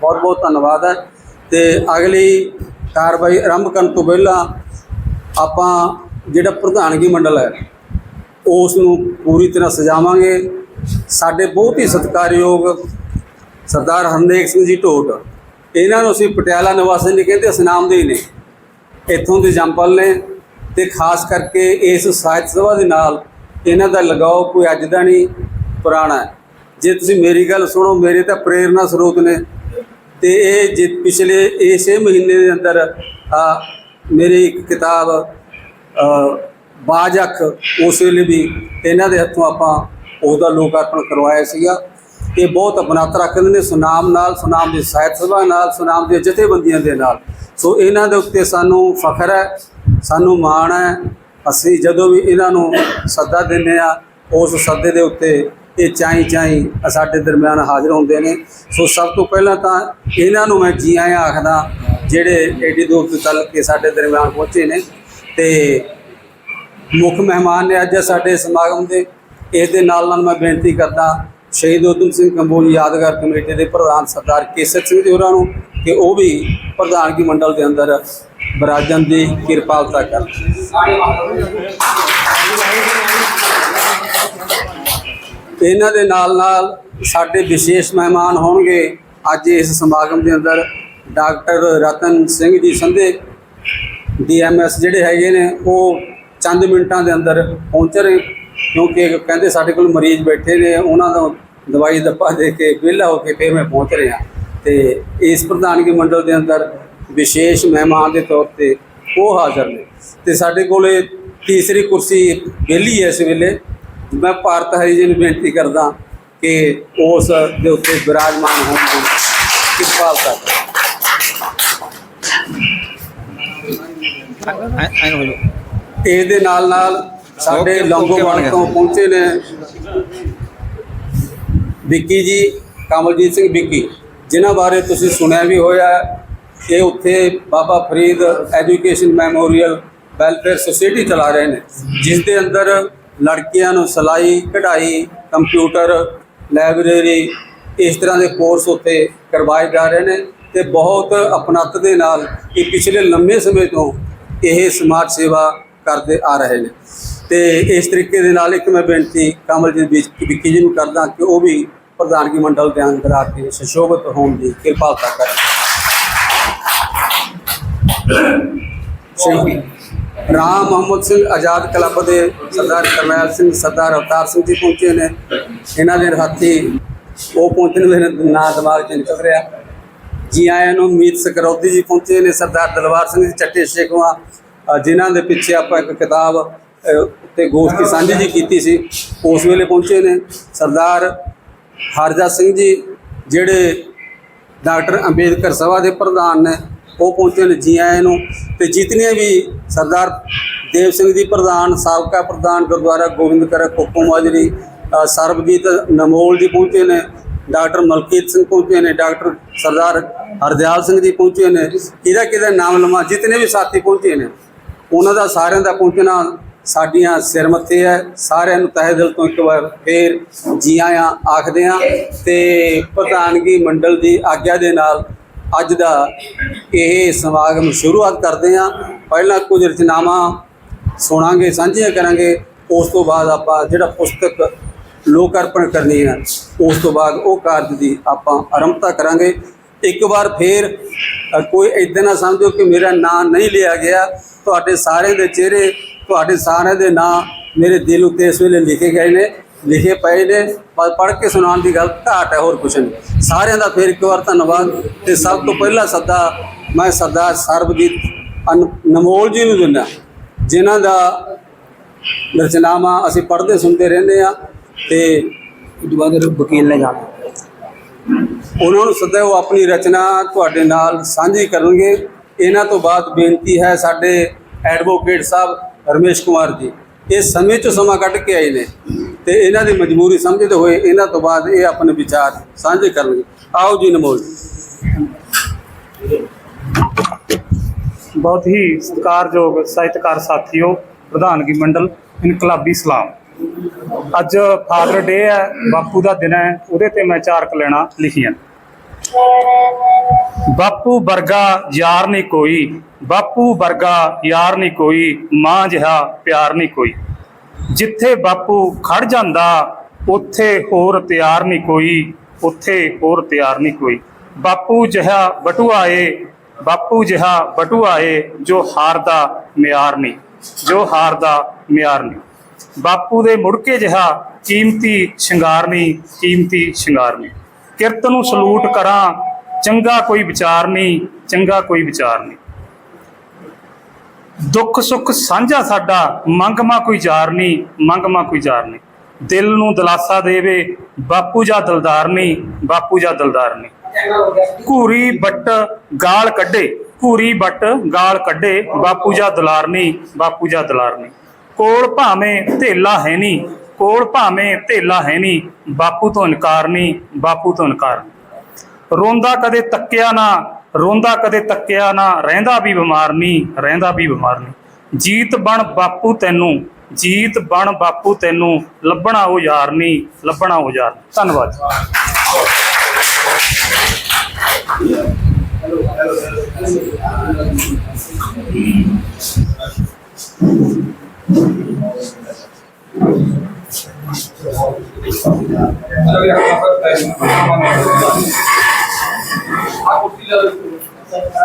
ਬਹੁਤ ਬਹੁਤ ਧੰਨਵਾਦ ਹੈ। ਤੇ ਅਗਲੀ ਕਾਰਵਾਈ ਆਰੰਭ ਕਰਨ ਤੋਂ ਪਹਿਲਾਂ ਆਪਾਂ ਜਿਹੜਾ ਪ੍ਰਧਾਨਗੀ ਮੰਡਲ ਹੈ, ਉਸ ਨੂੰ ਪੂਰੀ ਤਰ੍ਹਾਂ ਸਜਾਵਾਂਗੇ। ਸਾਡੇ ਬਹੁਤ ਹੀ ਸਤਿਕਾਰਯੋਗ ਸਰਦਾਰ ਹਰਨੇਕ ਸਿੰਘ ਜੀ ਢੋਟ, ਇਹਨਾਂ ਨੂੰ ਅਸੀਂ ਪਟਿਆਲਾ ਨਿਵਾਸੀ ਨਹੀਂ ਕਹਿੰਦੇ ਅਸਨਾਮ ਦੇ ਹੀ ਨੇ। ਇੱਥੋਂ ਦੇ ਜੰਪਲ ਨੇ ਤੇ ਖਾਸ ਕਰਕੇ ਇਸ ਸਾਹਿਤ ਸਭਾ ਦੇ ਨਾਲ ਇਹਨਾਂ ਦਾ ਲਗਾਓ ਕੋਈ ਅੱਜ ਦਾ ਨਹੀਂ ਪੁਰਾਣਾ ਜੇ ਤੁਸੀਂ ਮੇਰੀ ਗੱਲ ਸੁਣੋ, ਮੇਰੇ ਤਾਂ ਪ੍ਰੇਰਨਾ ਸਰੋਤ ਨੇ। ਤੇ ਇਹ ਜੇ ਪਿਛਲੇ ਇਸੇ ਮਹੀਨੇ ਦੇ ਅੰਦਰ ਮੇਰੀ ਇੱਕ ਕਿਤਾਬ ਅ, ਬਾਜ ਅੱਖ ਉਸ ਵੇਲੇ ਵੀ ਇਹਨਾਂ ਦੇ ਹੱਥੋਂ ਆਪਾਂ ਉਹਦਾ ਲੋਕ ਅਰਪਣ ਕਰਵਾਇਆ ਸੀਗਾ। ਇਹ ਬਹੁਤ ਅਪਣਾਤ ਰੱਖਦੇ ਨੇ ਸੁਨਾਮ ਨਾਲ ਸੁਨਾਮ ਦੀ ਸਾਹਿਤ ਸਭਾ ਨਾਲ ਸੁਨਾਮ ਦੀਆਂ ਜਥੇਬੰਦੀਆਂ ਦੇ ਨਾਲ। ਸੋ ਇਹਨਾਂ ਦੇ ਉੱਤੇ ਸਾਨੂੰ ਫਖਰ ਹੈ ਸਾਨੂੰ ਮਾਣ ਹੈ। ਅਸੀਂ ਜਦੋਂ ਵੀ ਇਹਨਾਂ ਨੂੰ ਸੱਦਾ ਦਿੰਦੇ ਆ ਉਸ ਸੱਦੇ ਦੇ ਉੱਤੇ ਇਹ ਚਾਈ ਚਾਈ ਸਾਡੇ ਦਰਮਿਆਨ ਹਾਜ਼ਰ ਹੁੰਦੇ ਨੇ। ਸੋ ਸਭ ਤੋਂ ਪਹਿਲਾਂ ਤਾਂ ਇਹਨਾਂ ਨੂੰ ਮੈਂ ਜੀ ਆਇਆਂ ਆਖਦਾ, ਜਿਹੜੇ ਐਡੀ ਦੂਰ ਤੋਂ ਚੱਲ ਕੇ ਸਾਡੇ ਦਰਮਿਆਨ ਪਹੁੰਚੇ ਨੇ ਤੇ ਮੁੱਖ ਮਹਿਮਾਨ ਨੇ ਅੱਜ ਸਾਡੇ ਸਮਾਗਮ ਦੇ ਇਸ ਦੇ ਨਾਲ ਨਾਲ ਮੈਂ ਬੇਨਤੀ ਕਰਦਾ, ਸ਼ਹੀਦ ਉਦਮ ਸਿੰਘ ਕੰਬੋਜ ਯਾਦਗਾਰ ਕਮੇਟੀ ਦੇ ਪ੍ਰਧਾਨ ਸਰਦਾਰ ਕੇਸਰ ਸਿੰਘ ਜੀ ਹੋਰਾਂ ਨੂੰ ਕਿ ਉਹ ਵੀ ਪ੍ਰਧਾਨਗੀ ਮੰਡਲ ਦੇ ਅੰਦਰ ਬਰਾਜਨ ਦੀ ਕਿਰਪਾਲਤਾ ਕਰਨ। ਇਹਨਾਂ ਦੇ ਨਾਲ ਨਾਲ ਸਾਡੇ ਵਿਸ਼ੇਸ਼ ਮਹਿਮਾਨ ਹੋਣਗੇ ਅੱਜ ਇਸ ਸਮਾਗਮ ਦੇ ਅੰਦਰ ਡਾਕਟਰ ਰਤਨ ਸਿੰਘ ਜੀ ਸੰਧੇ, ਡੀਐਮਐਸ ਜਿਹੜੇ ਹੈਗੇ ਨੇ, ਉਹ ਚੰਦ ਮਿੰਟਾਂ ਦੇ ਅੰਦਰ ਪਹੁੰਚ ਰਹੇ ਕਿਉਂਕਿ ਕਹਿੰਦੇ ਸਾਡੇ ਕੋਲ ਮਰੀਜ਼ ਬੈਠੇ ਨੇ, ਉਹਨਾਂ ਦਾ ਦਵਾਈ ਦੱਪਾ ਦੇ ਕੇ ਵਿਹਲਾ ਹੋ ਕੇ ਫਿਰ ਮੈਂ ਪਹੁੰਚ ਰਿਹਾ। ਤੇ ਇਸ ਪ੍ਰਧਾਨਗੀ ਮੰਡਲ ਦੇ ਅੰਦਰ ਵਿਸ਼ੇਸ਼ ਮਹਿਮਾਨ ਦੇ ਤੌਰ ਤੇ ਉਹ ਹਾਜ਼ਰ ਨੇ। ਤੇ ਸਾਡੇ ਕੋਲੇ ਤੀਸਰੀ ਕੁਰਸੀ ਵਿਹਲੀ ਹੈ ਇਸ ਵੇਲੇ। ਮੈਂ ਭਾਰਤ ਹਰੀ ਜੀ ਨੂੰ ਬੇਨਤੀ ਕਰਦਾ ਕਿ ਉਸ ਦੇ ਉੱਤੇ ਵਿਰਾਜਮਾਨ ਹੋਣ ਦੀ ਕਿਰਪਾਲਤਾ ਕਰੋ ਇਸ ਦੇ ਨਾਲ ਨਾਲ ਸਾਡੇ ਲੰਗੋਵਾਲ। ਤੋਂ ਪਹੁੰਚੇ ਨੇ ਵਿੱਕੀ ਜੀ ਕਮਲਜੀਤ ਸਿੰਘ ਵਿੱਕੀ ਜਿਨ੍ਹਾਂ ਬਾਰੇ ਤੁਸੀਂ ਸੁਣਿਆ ਵੀ ਹੋਇਆ। ਇਹ ਉੱਥੇ Baba Farid education memorial welfare society ਚਲਾ ਰਹੇ ਨੇ ਜਿਸ ਦੇ ਅੰਦਰ ਲੜਕੀਆਂ ਨੂੰ ਸਿਲਾਈ, ਕਢਾਈ, ਕੰਪਿਊਟਰ, ਲਾਇਬ੍ਰੇਰੀ ਇਸ ਤਰ੍ਹਾਂ ਦੇ ਕੋਰਸ ਉੱਥੇ ਕਰਵਾਏ ਜਾ ਰਹੇ ਨੇ ਤੇ ਬਹੁਤ ਅਪਣੱਤ ਦੇ ਨਾਲ ਇਹ ਪਿਛਲੇ ਲੰਮੇ ਸਮੇਂ ਤੋਂ ਇਹ ਸਮਾਜ ਸੇਵਾ ਕਰਦੇ ਆ ਰਹੇ ਨੇ। ਤੇ ਇਸ ਤਰੀਕੇ ਦੇ ਨਾਲ ਇੱਕ ਮੈਂ ਬੇਨਤੀ ਕਮਲਜੀਤ ਵਿਕ- ਵਿੱਕੀ ਜੀ ਨੂੰ ਕਰਦਾ ਕਿ ਉਹ ਵੀ ਪ੍ਰਧਾਨਗੀ ਮੰਡਲ ਦੇ ਅੰਦਰ ਆ ਕੇ ਸੁਸ਼ੋਭਿਤ ਹੋਣ ਦੀ ਕਿਰਪਾਲਤਾ ਕਰਨ ਰਾਮ ਮੁਹੰਮਦ ਸਿੰਘ ਆਜ਼ਾਦ ਕਲੱਬ ਦੇ ਸਰਦਾਰ ਕਰਨੈਲ ਸਿੰਘ ਸਰਦਾਰ ਅਵਤਾਰ ਸਿੰਘ ਜੀ ਪਹੁੰਚੇ ਨੇ। ਇਹਨਾਂ ਦੇ ਸਾਥੀ ਉਹ ਪਹੁੰਚਣ ਦੇ ਨਾਂ ਦਿਮਾਗ 'ਚ ਨਿਕਲ ਰਿਹਾ ਜੀ ਆਇਆਂ ਨੂੰ ਮੀਤ ਸਕਰੌਤੀ ਜੀ ਪਹੁੰਚੇ ਨੇ ਸਰਦਾਰ ਦਲਵਾਰ ਸਿੰਘ ਜੀ ਚੱਟੇ ਸ਼ੇਖਵਾ ਜਿਨ੍ਹਾਂ ਦੇ ਪਿੱਛੇ ਆਪਾਂ ਇੱਕ ਕਿਤਾਬ ਅ, ਗੋਸ਼ਟੀ ਸਾਂਝੀ ਜੀ ਕੀਤੀ ਸੀ ਉਸ ਵੇਲੇ ਪਹੁੰਚੇ ਨੇ। ਸਰਦਾਰ ਹਰਜਾ ਸਿੰਘ ਜੀ ਜਿਹੜੇ ਡਾਕਟਰ ਅੰਬੇਦਕਰ ਸਭਾ ਦੇ ਪ੍ਰਧਾਨ ਨੇ ਉਹ ਪਹੁੰਚੇ ਨੇ ਜੀ ਆਇਆਂ ਨੂੰ। ਤੇ ਜਿਤਨੀਆਂ ਵੀ ਸਰਦਾਰ ਦੇਵ ਸਿੰਘ ਜੀ ਪ੍ਰਧਾਨ, ਸਾਬਕਾ ਪ੍ਰਧਾਨ ਗੁਰਦੁਆਰਾ ਗੋਬਿੰਦਕਰ ਕੋਕੋ ਮਾਜਰੀ ਸਰਬਜੀਤ ਨਮੋਲ ਜੀ ਪਹੁੰਚੇ ਨੇ, ਡਾਕਟਰ ਮਲਕੀਤ ਸਿੰਘ ਪਹੁੰਚੇ ਨੇ, ਡਾਕਟਰ ਸਰਦਾਰ ਹਰਦਿਆਲ ਸਿੰਘ ਜੀ ਪਹੁੰਚੇ ਨੇ, ਕਿਹਦਾ ਕਿਹਦਾ ਨਾਮ ਲਵਾਂ, ਜਿਤਨੇ ਵੀ ਸਾਥੀ ਪਹੁੰਚੇ ਨੇ, ਉਹਨਾਂ ਦਾ ਸਾਰਿਆਂ ਦਾ ਪਹੁੰਚਣਾ ਸਾਡੀਆਂ ਸਿਰ ਮੱਥੇ ਹੈ। ਸਾਰਿਆਂ ਨੂੰ ਤਹਿ ਦਿਲ ਤੋਂ ਇੱਕ ਵਾਰ ਫੇਰ ਜੀ ਆਇਆਂ, ਆਖਦੇ ਹਾਂ ਤੇ ਪ੍ਰਧਾਨਗੀ ਮੰਡਲ ਦੀ ਆਗਿਆ ਦੇ ਨਾਲ ਅੱਜ ਦਾ ਇਹ ਸਮਾਗਮ ਸ਼ੁਰੂਆਤ ਕਰਦੇ ਹਾਂ। ਪਹਿਲਾਂ ਕੁਝ ਰਚਨਾਵਾਂ ਸੁਣਾਂਗੇ, ਸਾਂਝੀਆਂ ਕਰਾਂਗੇ। ਉਸ ਤੋਂ ਬਾਅਦ ਆਪਾਂ ਜਿਹੜਾ ਪੁਸਤਕ ਲੋਕ ਅਰਪਣ ਕਰਨੀ ਹੈ, ਉਸ ਤੋਂ ਬਾਅਦ ਉਹ ਕਾਰਜ ਦੀ ਆਪਾਂ ਆਰੰਭਤਾ ਕਰਾਂਗੇ। ਇੱਕ ਵਾਰ ਫੇਰ ਕੋਈ ਇਦਾਂ ਨਾ ਸਮਝੋ ਕਿ ਮੇਰਾ ਨਾਂ ਨਹੀਂ ਲਿਆ ਗਿਆ। ਤੁਹਾਡੇ ਸਾਰਿਆਂ ਦੇ ਚਿਹਰੇ, ਤੁਹਾਡੇ ਸਾਰਿਆਂ ਦੇ ਨਾਂ ਮੇਰੇ ਦਿਲ ਉੱਤੇ ਇਸ ਵੇਲੇ ਲਿਖੇ ਗਏ ਨੇ। ਲਿਖੇ ਪਏ ਨੇ ਪਰ ਪੜ੍ਹ ਕੇ ਸੁਣਾਉਣ ਦੀ ਗੱਲ ਘਾਟ ਹੈ ਹੋਰ ਕੁਛ ਨਹੀਂ। ਸਾਰਿਆਂ ਦਾ ਫੇਰ ਇੱਕ ਵਾਰ ਧੰਨਵਾਦ ਤੇ ਸਭ ਤੋਂ ਪਹਿਲਾ ਸੱਦਾ ਮੈਂ ਸਰਦਾਰ ਸਰਬਜੀਤ ਨਮੋਲ ਜੀ ਨੂੰ ਦਿੰਦਾ। ਜਿਨ੍ਹਾਂ ਦਾ ਰਚਨਾਵਾਂ ਅਸੀਂ ਪੜ੍ਹਦੇ ਸੁਣਦੇ ਰਹਿੰਦੇ ਆ ਤੇ ਬਾਅਦ ਵਕੀਲ ਨੇ ਜਾਣਾ। ਉਹਨਾਂ ਨੂੰ ਸਦਾ ਉਹ ਆਪਣੀ ਰਚਨਾ ਤੁਹਾਡੇ ਨਾਲ ਸਾਂਝੀ ਕਰਨਗੇ। ਇਹਨਾਂ ਤੋਂ ਬਾਅਦ ਬੇਨਤੀ ਹੈ ਸਾਡੇ ਐਡਵੋਕੇਟ ਸਾਹਿਬ ਰਮੇਸ਼ ਕੁਮਾਰ ਜੀ ਇਹ ਸਮੇਂ ਚੋਂ ਸਮਾਂ ਕੱਢ ਕੇ ਆਏ ਨੇ। ਤੇ ਇਹਨਾਂ ਦੀ ਮਜਬੂਰੀ ਸਮਝਦੇ ਹੋਏ ਇਹਨਾਂ ਤੋਂ ਬਾਅਦ ਇਹ ਆਪਣੇ ਵਿਚਾਰ ਸਾਂਝੇ ਕਰਨਗੇ। ਆਓ ਜੀ ਨਮੋਲ ਬਹੁਤ ਹੀ ਸਤਿਕਾਰਯੋਗ ਸਾਹਿਤਕਾਰ ਸਾਥੀਓ, ਪ੍ਰਧਾਨਗੀ ਮੰਡਲ, ਇਨਕਲਾਬੀ ਸਲਾਮ। ਅੱਜ ਫਾਦਰ ਡੇ ਹੈ, ਬਾਪੂ ਦਾ ਦਿਨ ਹੈ, ਉਹਦੇ ਤੇ ਮੈਂ ਚਾਰ ਕਲੈਣਾ ਲਿਖੀਆਂ। ਬਾਪੂ ਵਰਗਾ ਯਾਰ ਨਹੀਂ ਕੋਈ, ਬਾਪੂ ਵਰਗਾ ਯਾਰ ਨਹੀਂ ਕੋਈ, ਮਾਂ ਜਿਹਾ ਪਿਆਰ ਨਹੀਂ ਕੋਈ। ਜਿੱਥੇ ਬਾਪੂ ਖੜ ਜਾਂਦਾ, ਉੱਥੇ ਹੋਰ ਤਿਆਰ ਨਹੀਂ ਕੋਈ, ਉੱਥੇ ਹੋਰ ਤਿਆਰ ਨਹੀਂ ਕੋਈ। ਬਾਪੂ ਜਿਹਾ ਬਟੂਆ ਏ ਬਾਪੂ ਜਿਹਾ ਬਟੂਆ ਏ ਜੋ ਹਾਰ ਦਾ ਮਿਆਰ ਨਹੀਂ, ਜੋ ਹਾਰ ਦਾ ਮਿਆਰ ਨਹੀਂ। ਬਾਪੂ ਦੇ ਮੁੜਕੇ ਜਿਹਾ ਕੀਮਤੀ ਸ਼ਿੰਗਾਰ ਨਹੀਂ, ਕੀਮਤੀ ਸ਼ਿੰਗਾਰ ਨਹੀਂ। ਕਿਰਤ ਨੂੰ ਸਲੂਟ ਕਰਾਂ, ਚੰਗਾ ਕੋਈ ਵਿਚਾਰ ਨਹੀਂ, ਚੰਗਾ ਕੋਈ ਵਿਚਾਰ ਨਹੀਂ। ਦੁੱਖ ਸੁੱਖ ਸਾਂਝਾ ਸਾਡਾ, ਮੰਗਮਾ ਕੋਈ ਜਾਰ ਨਹੀਂ, ਮੰਗਮਾ ਕੋਈ ਜਾਰ ਨਹੀਂ। ਦਿਲ ਨੂੰ ਦਿਲਾਸਾ ਦੇਵੇ, ਬਾਪੂ ਜਾਂ ਦਿਲਦਾਰ ਨਹੀਂ, ਬਾਪੂ ਜਾਂ ਦਿਲਦਾਰ ਨਹੀਂ। ਘੂਰੀ ਬੱਟ ਗਾਲ ਕੱਢੇ, ਘੂਰੀ ਬੱਟ ਗਾਲ ਕੱਢੇ, ਬਾਪੂ ਜਾਂ ਦੁਲਾਰ ਨਹੀਂ, ਬਾਪੂ ਜਾਂ ਦੁਲਾਰ ਨਹੀਂ। ਕੋਲ ਭਾਵੇਂ ਧੇਲਾ ਹੈ ਨਹੀਂ, ਕੋਲ ਭਾਵੇਂ ਧੇਲਾ ਹੈ ਨਹੀਂ, ਬਾਪੂ ਤੋਂ ਇਨਕਾਰ ਨਹੀਂ, ਬਾਪੂ ਤੋਂ ਇਨਕਾਰ ਰੋਂਦਾ ਕਦੇ ਤੱਕਿਆ ਨਾ ਰੋਂਦਾ ਕਦੇ ਤੱਕਿਆ ਨਾ, ਰਹਿੰਦਾ ਵੀ ਬਿਮਾਰ ਨਹੀਂ ਰਹਿੰਦਾ ਵੀ ਬਿਮਾਰ ਨਹੀਂ ਜੀਤ ਬਣ ਬਾਪੂ ਤੈਨੂੰ, ਜੀਤ ਬਣ ਬਾਪੂ ਤੈਨੂੰ, ਲੱਭਣਾ ਉਹ ਯਾਰ ਨਹੀਂ ਲੱਭਣਾ ਉਹ ਯਾਰ ਧੰਨਵਾਦ। ਆ